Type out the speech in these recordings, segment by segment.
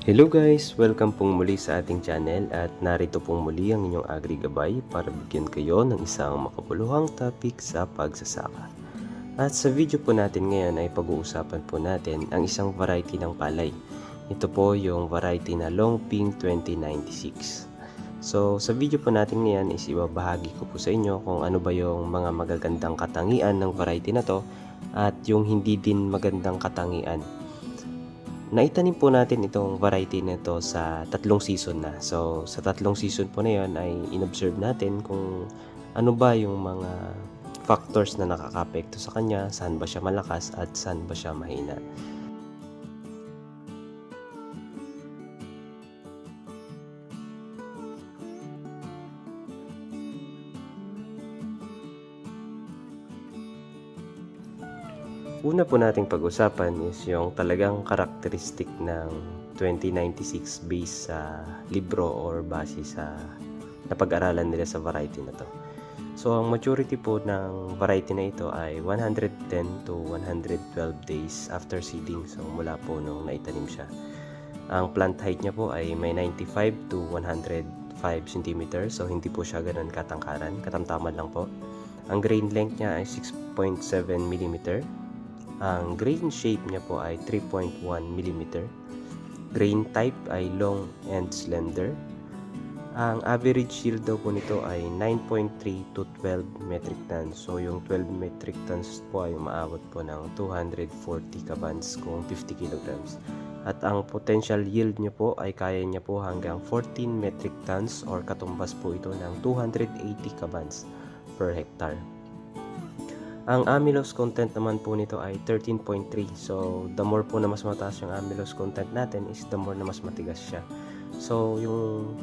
Hello guys! Welcome pong muli sa ating channel at narito pong muli ang inyong agri-gabay para bigyan kayo ng isang makabuluhang topic sa pagsasaka. At sa video po natin ngayon ay pag-uusapan po natin ang isang variety ng palay. Ito po yung variety na Longping 2096. So sa video po natin ngayon is ibabahagi ko po sa inyo kung ano ba yung mga magagandang katangian ng variety na to at yung hindi din magandang katangian Naitanim po natin itong variety nito sa tatlong season na. So, sa tatlong season po na yon ay inobserve natin kung ano ba yung mga factors na nakakapekto sa kanya, saan ba siya malakas at saan ba siya mahina. Una po nating pag-usapan is yung talagang karakteristik ng 2096 based sa libro or base sa napag-aralan nila sa variety na to. So, ang maturity po ng variety na ito ay 110 to 112 days after seeding. So, mula po nung naitanim siya. Ang plant height niya po ay may 95 to 105 cm. So, hindi po siya ganun katangkaran. Katamtaman lang po. Ang grain length niya ay 6.7 mm ang grain shape niya po ay 3.1 mm. Grain type ay long and slender. Ang average yield daw po nito ay 9.3 to 12 metric tons. So yung 12 metric tons po ay umaabot po ng 240 kabans kung 50 kilograms. At ang potential yield niya po ay kaya niya po hanggang 14 metric tons or katumbas po ito ng 280 kabans per hectare. Ang amylose content naman po nito ay 13.3. So, the more po na mas mataas yung amylose content natin is the more na mas matigas siya. So, yung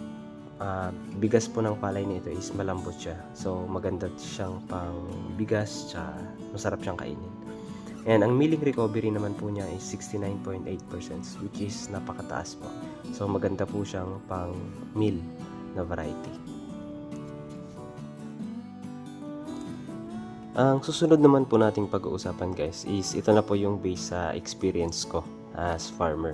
uh, bigas po ng palay nito is malambot siya. So, maganda siyang pang bigas, tsaka masarap siyang kainin. And ang milling recovery naman po niya is 69.8% which is napakataas po. So, maganda po siyang pang meal na variety. Ang susunod naman po nating pag-uusapan guys is ito na po yung base sa experience ko as farmer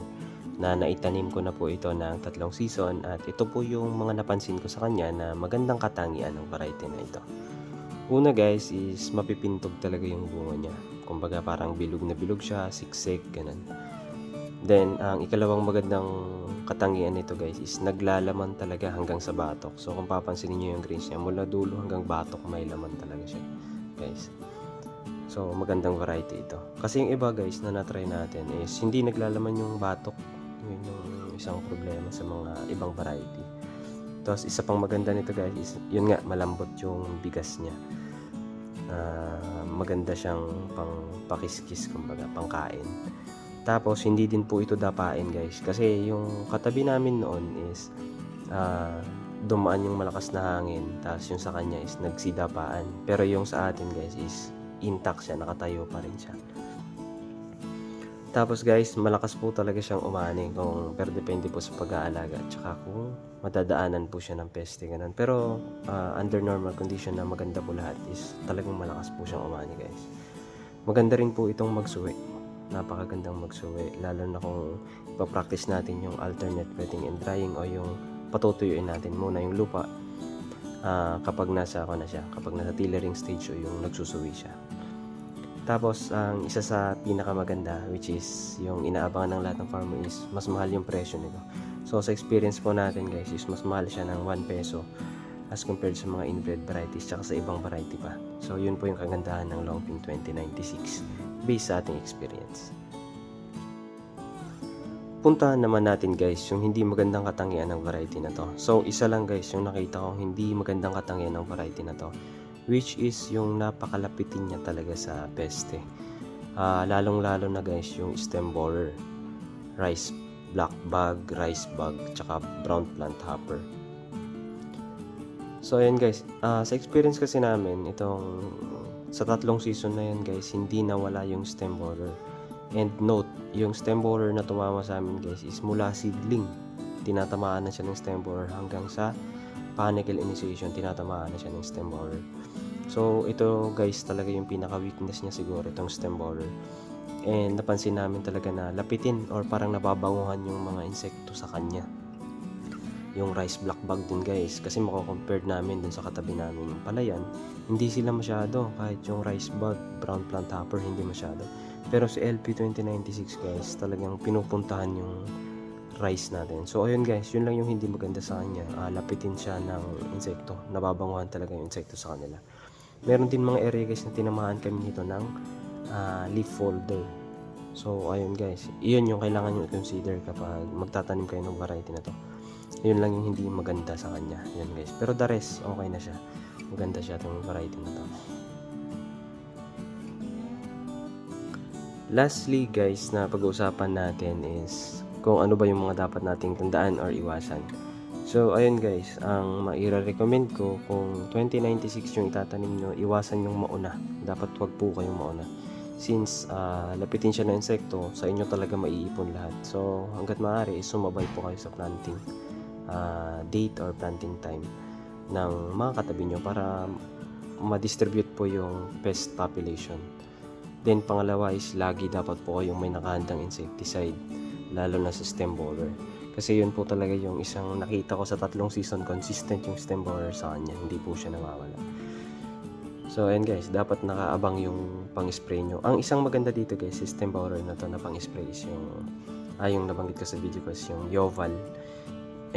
na naitanim ko na po ito ng tatlong season at ito po yung mga napansin ko sa kanya na magandang katangian ng variety na ito. Una guys is mapipintog talaga yung bunga niya. Kumbaga parang bilog na bilog siya, siksik, ganun. Then, ang ikalawang magandang katangian nito guys is naglalaman talaga hanggang sa batok. So kung papansinin niyo yung greens niya, mula dulo hanggang batok may laman talaga siya guys. So, magandang variety ito. Kasi yung iba guys na natry natin is hindi naglalaman yung batok. Yun yung isang problema sa mga ibang variety. Tapos, isa pang maganda nito guys is, yun nga, malambot yung bigas niya. Uh, maganda siyang pang pakiskis, kumbaga, pangkain. Tapos, hindi din po ito dapain guys. Kasi yung katabi namin noon is, uh, dumaan yung malakas na hangin tapos yung sa kanya is nagsidapaan. Pero yung sa atin guys is intact siya nakatayo pa rin siya. Tapos guys malakas po talaga siyang umani kung pero depende po sa pag-aalaga tsaka kung madadaanan po siya ng peste ganun. Pero uh, under normal condition na maganda po lahat is talagang malakas po siyang umani guys. Maganda rin po itong magsuwi. Napakagandang magsuwi lalo na kung ipapractice natin yung alternate wetting and drying o yung patutuyuin natin muna yung lupa uh, kapag nasa ako na siya, kapag nasa tillering stage o yung nagsusuwi siya. Tapos, ang isa sa pinakamaganda, which is yung inaabangan ng lahat ng farmer is mas mahal yung presyo nito. So, sa experience po natin guys, is mas mahal siya ng 1 peso as compared sa mga inbred varieties tsaka sa ibang variety pa. So, yun po yung kagandahan ng Longping 2096 based sa ating experience puntahan naman natin guys yung hindi magandang katangian ng variety na to. So isa lang guys yung nakita kong hindi magandang katangian ng variety na to which is yung napakalapitin niya talaga sa peste. Uh, lalong lalo na guys yung stem borer, rice black bug, rice bug, tsaka brown plant hopper. So ayan guys, uh, sa experience kasi namin itong sa tatlong season na yan guys, hindi nawala yung stem borer And note, yung stem borer na tumama sa amin guys is mula seedling. Tinatamaan na siya ng stem borer hanggang sa panicle initiation, tinatamaan na siya ng stem borer. So, ito guys talaga yung pinaka weakness niya siguro, itong stem borer. And napansin namin talaga na lapitin or parang nababanguhan yung mga insekto sa kanya. Yung rice black bug din guys. Kasi mako-compare namin dun sa katabi namin yung palayan. Hindi sila masyado. Kahit yung rice bug, brown plant hopper, hindi masyado. Pero si LP2096 guys, talagang pinupuntahan yung rice natin. So ayun guys, yun lang yung hindi maganda sa kanya. Ah, lapitin siya ng insekto. Nababanguhan talaga yung insekto sa kanila. Meron din mga area guys na tinamaan kami nito ng ah, leaf folder. So ayun guys, iyon yung kailangan nyo i-consider kapag magtatanim kayo ng variety na to. Yun lang yung hindi maganda sa kanya. Yun guys. Pero the rest, okay na siya. Maganda siya itong variety na to. Lastly guys na pag-uusapan natin is kung ano ba yung mga dapat nating tandaan or iwasan. So ayun guys, ang maira-recommend ko kung 2096 yung itatanim nyo, iwasan yung mauna. Dapat wag po kayong mauna. Since ah, lapitin siya ng insekto, sa inyo talaga maiipon lahat. So hanggat maaari sumabay po kayo sa planting ah, date or planting time ng mga katabi nyo para ma-distribute po yung pest population. Then pangalawa is lagi dapat po kayong may nakahandang insecticide lalo na sa stem borer. Kasi yun po talaga yung isang nakita ko sa tatlong season consistent yung stem borer sa kanya, hindi po siya nawawala. So ayun guys, dapat nakaabang yung pang-spray nyo. Ang isang maganda dito guys, is stem borer na to na pang-spray is yung ah, yung nabanggit ko sa video ko is yung Yoval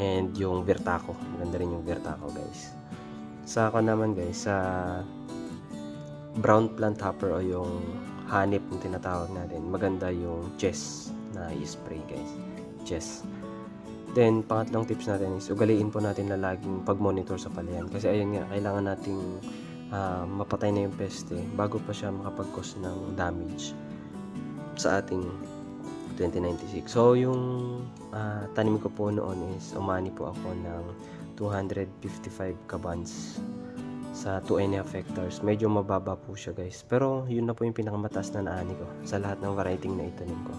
and yung Vertaco. Maganda rin yung Vertaco guys. Sa ako naman guys, sa brown plant hopper o yung hanip na tinatawag natin, maganda yung chess na i-spray guys. Chess. Then, pangatlong tips natin is ugaliin po natin na laging pag-monitor sa palayan. Kasi ayun nga, kailangan nating ah, mapatay na yung peste bago pa siya makapag-cause ng damage sa ating 2096. So, yung ah, tanim ko po noon is umani po ako ng 255 kabans sa 2 and a. Medyo mababa po siya guys. Pero yun na po yung pinakamataas na naani ko sa lahat ng variety na itanim ko.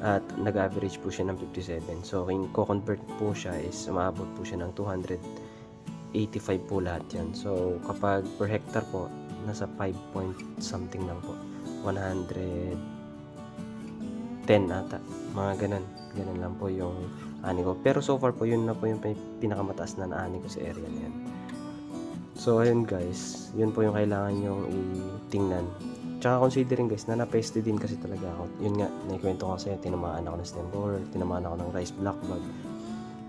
At nag-average po siya ng 57. So kung ko-convert po siya is umabot po siya ng 285 po lahat yan. So kapag per hectare po, nasa 5 point something lang po. 110 ata. Mga ganun. Ganun lang po yung ani ko. Pero so far po, yun na po yung pinakamataas na naani ko sa area na yan. So, ayun guys. Yun po yung kailangan yung itingnan. Tsaka considering guys, na napeste din kasi talaga ako. Yun nga, naikwento ko sa'yo, tinamaan ako ng stem borer, tinamaan ako ng rice black bug.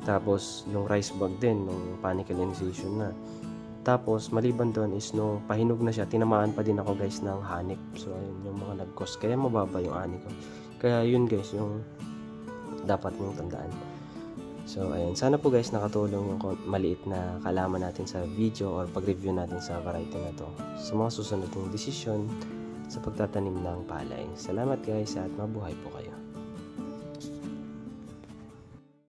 Tapos, yung rice bug din, nung paniculization na. Tapos, maliban doon is no, pahinog na siya, tinamaan pa din ako guys ng hanip. So, ayun yung mga nag-cause. Kaya mababa yung ani ko. Kaya yun guys, yung dapat mong tandaan. So, ayun. Sana po guys nakatulong yung maliit na kalaman natin sa video or pag-review natin sa variety na to. Sa mga susunod ng desisyon sa pagtatanim ng palay. Salamat guys at mabuhay po kayo.